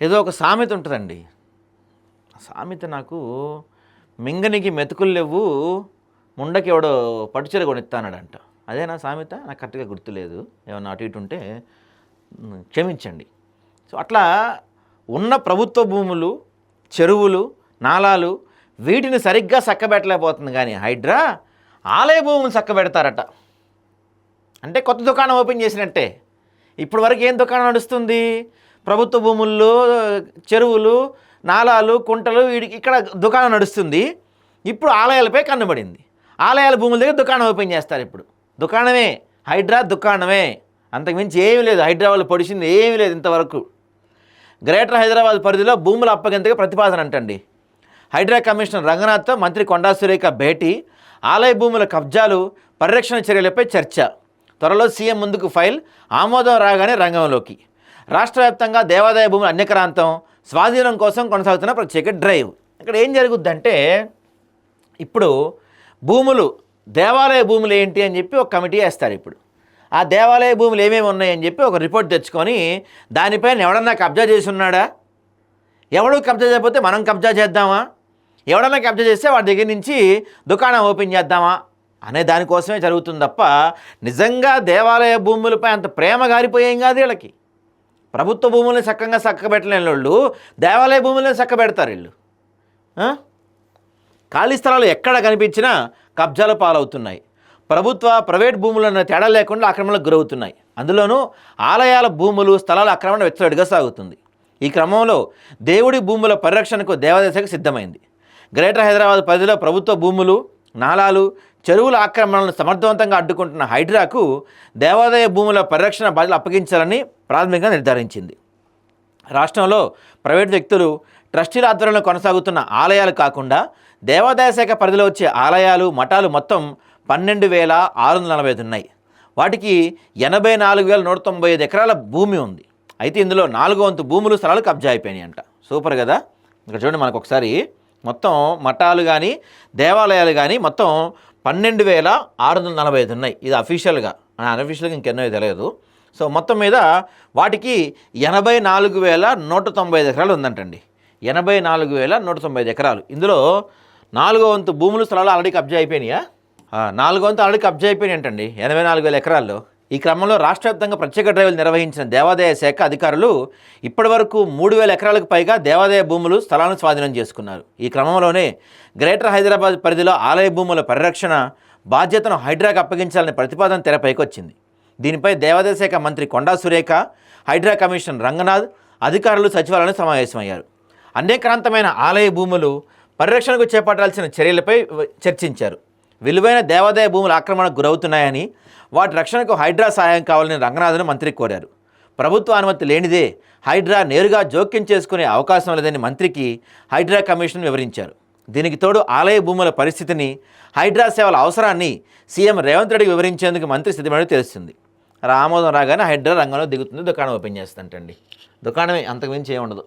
ఏదో ఒక సామెత ఉంటుందండి. సామెత నాకు మింగనికి మెతుకులు లేవు ముండకి ఎవడో పట్టుచీర కొనిస్తానాడంట అదేనా సామెత? నాకు కరెక్ట్గా గుర్తులేదు. ఏమన్నా అటు ఇటు ఉంటే క్షమించండి. సో అట్లా ఉన్న ప్రభుత్వ భూములు చెరువులు నాలాలు వీటిని సరిగ్గా చక్కబెట్టలేకపోతుంది కానీ హైడ్రా ఆలయ భూములు చక్కబెడతారట. అంటే కొత్త దుకాణం ఓపెన్ చేసినట్టే. ఇప్పటి వరకు ఏం దుకాణం నడుస్తుంది? ప్రభుత్వ భూముల్లో చెరువులు నాలాలు కుంటలు వీడికి ఇక్కడ దుకాణం నడుస్తుంది. ఇప్పుడు ఆలయాలపై కన్నబడింది. ఆలయాల భూముల దగ్గర దుకాణం ఓపెన్ చేస్తారు ఇప్పుడు. దుకాణమే. హైడ్రా దుకాణమే. అంతకుమించి ఏమీ లేదు. హైదరాబాద్ పొడిచింది ఏమీ లేదు ఇంతవరకు. గ్రేటర్ హైదరాబాద్ పరిధిలో భూముల అప్పగింతగా ప్రతిపాదన అంటండి. హైడ్రా కమిషనర్ రంగనాథ్తో మంత్రి కొండా సురేఖ భేటీ. ఆలయ భూముల కబ్జాలు పరిరక్షణ చర్యలపై చర్చ. త్వరలో సీఎం ముందుకు ఫైల్. ఆమోదం రాగానే రంగంలోకి. రాష్ట్ర వ్యాప్తంగా దేవాదాయ భూముల అన్యక్రాంతం స్వాధీనం కోసం కొనసాగుతున్న ప్రత్యేక డ్రైవ్. ఇక్కడ ఏం జరుగుద్దంటే ఇప్పుడు భూములు దేవాలయ భూములు ఏంటి అని చెప్పి ఒక కమిటీ వేస్తారు ఇప్పుడు. ఆ దేవాలయ భూములు ఏమేమి ఉన్నాయని చెప్పి ఒక రిపోర్ట్ తెచ్చుకొని దానిపైన ఎవడన్నా కబ్జా చేసి ఉన్నాడా ఎవడు కబ్జా చేయకపోతే మనం కబ్జా చేద్దామా? ఎవడన్నా కబ్జా చేస్తే వాడి దగ్గర నుంచి దుకాణం ఓపెన్ చేద్దామా? అనే దానికోసమే జరుగుతుంది తప్ప నిజంగా దేవాలయ భూములపై అంత ప్రేమ గారిపోయేం కాదు వీళ్ళకి. ప్రభుత్వ భూములను చక్కగా చక్కబెట్టలేని వాళ్ళు దేవాలయ భూములను చక్కబెడతారు వీళ్ళు. ఖాళీ స్థలాలు ఎక్కడ కనిపించినా కబ్జాల పాలవుతున్నాయి. ప్రభుత్వ ప్రైవేట్ భూములను తేడా లేకుండా ఆక్రమణలకు గురవుతున్నాయి. అందులోనూ ఆలయాల భూములు స్థలాల ఆక్రమణ వెచ్చడిగా సాగుతుంది. ఈ క్రమంలో దేవుడి భూముల పరిరక్షణకు దేవాదాయ సిద్ధమైంది. గ్రేటర్ హైదరాబాద్ పరిధిలో ప్రభుత్వ భూములు నాలాలు చెరువుల ఆక్రమణలను సమర్థవంతంగా అడ్డుకుంటున్న హైడ్రాకు దేవాదాయ భూముల పరిరక్షణ బాధ్యతలు అప్పగించాలని ప్రాథమికంగా నిర్ధారించింది. రాష్ట్రంలో ప్రైవేట్ వ్యక్తులు ట్రస్టీల ఆధ్వర్యంలో కొనసాగుతున్న ఆలయాలు కాకుండా దేవాదాయ శాఖ పరిధిలో వచ్చే ఆలయాలు మఠాలు మొత్తం పన్నెండు వేల ఆరు వందల నలభై ఐదు ఉన్నాయి. వాటికి ఎనభై నాలుగు వేల నూట తొంభై ఐదు ఎకరాల భూమి ఉంది. అయితే ఇందులో నాలుగో వంతు భూములు స్థలాలు కబ్జా అయిపోయినాయి అంట సూపర్ కదా? ఇక్కడ చూడండి మనకు ఒకసారి మొత్తం మఠాలు కానీ దేవాలయాలు కానీ మొత్తం పన్నెండు వేల ఆరు వందల నలభై ఐదు ఉన్నాయి. ఇది అఫీషియల్గా. అన్అఫీషియల్గా ఇంకెన్నో తెలియదు. సో మొత్తం మీద వాటికి ఎనభై నాలుగు వేల నూట తొంభై ఐదు ఎకరాలు ఉందంటండి. ఎనభై నాలుగు వేల నూట తొంభై ఐదు ఎకరాలు. ఇందులో నాలుగో వంతు భూములు స్థలాలు ఆల్రెడీ కబ్జా అయిపోయినాయా? నాలుగో వంతు ఆల్రెడీ కబ్జా అయిపోయినాయి అంటండి ఎనభై నాలుగు వేల ఎకరాల్లో. ఈ క్రమంలో రాష్ట్ర వ్యాప్తంగా ప్రత్యేక డ్రైవ్లు నిర్వహించిన దేవాదాయ శాఖ అధికారులు ఇప్పటివరకు మూడు వేల ఎకరాలకు పైగా దేవాదాయ భూములు స్థలాలను స్వాధీనం చేసుకున్నారు. ఈ క్రమంలోనే గ్రేటర్ హైదరాబాద్ పరిధిలో ఆలయ భూముల పరిరక్షణ బాధ్యతను హైడ్రాకు అప్పగించాలనే ప్రతిపాదన తెరపైకి వచ్చింది దీనిపై దేవాదాయ శాఖ మంత్రి కొండా సురేఖ హైడ్రా కమిషన్ రంగనాథ్ అధికారులు సచివాలయంలో సమావేశమయ్యారు. అనేకాంతమైన ఆలయ భూములు పరిరక్షణకు చేపట్టాల్సిన చర్యలపై చర్చించారు. విలువైన దేవాదాయ భూములు ఆక్రమణకు గురవుతున్నాయని వాటి రక్షణకు హైడ్రా సహాయం కావాలని రంగనాథను మంత్రి కోరారు. ప్రభుత్వ అనుమతి లేనిదే హైడ్రా నేరుగా జోక్యం చేసుకునే అవకాశం లేదని మంత్రికి హైడ్రా కమిషన్ వివరించారు. దీనికి తోడు ఆలయ భూముల పరిస్థితిని హైడ్రా సేవల అవసరాన్ని సీఎం రేవంత్ రెడ్డికి వివరించేందుకు మంత్రి సిద్ధమని తెలుస్తుంది. ఆమోదం రాగానే హైడ్రా రంగంలో దిగుతుంది. దుకాణం ఓపెన్ చేస్తుంటండి దుకాణమే అంతకుమించి ఏముండదు.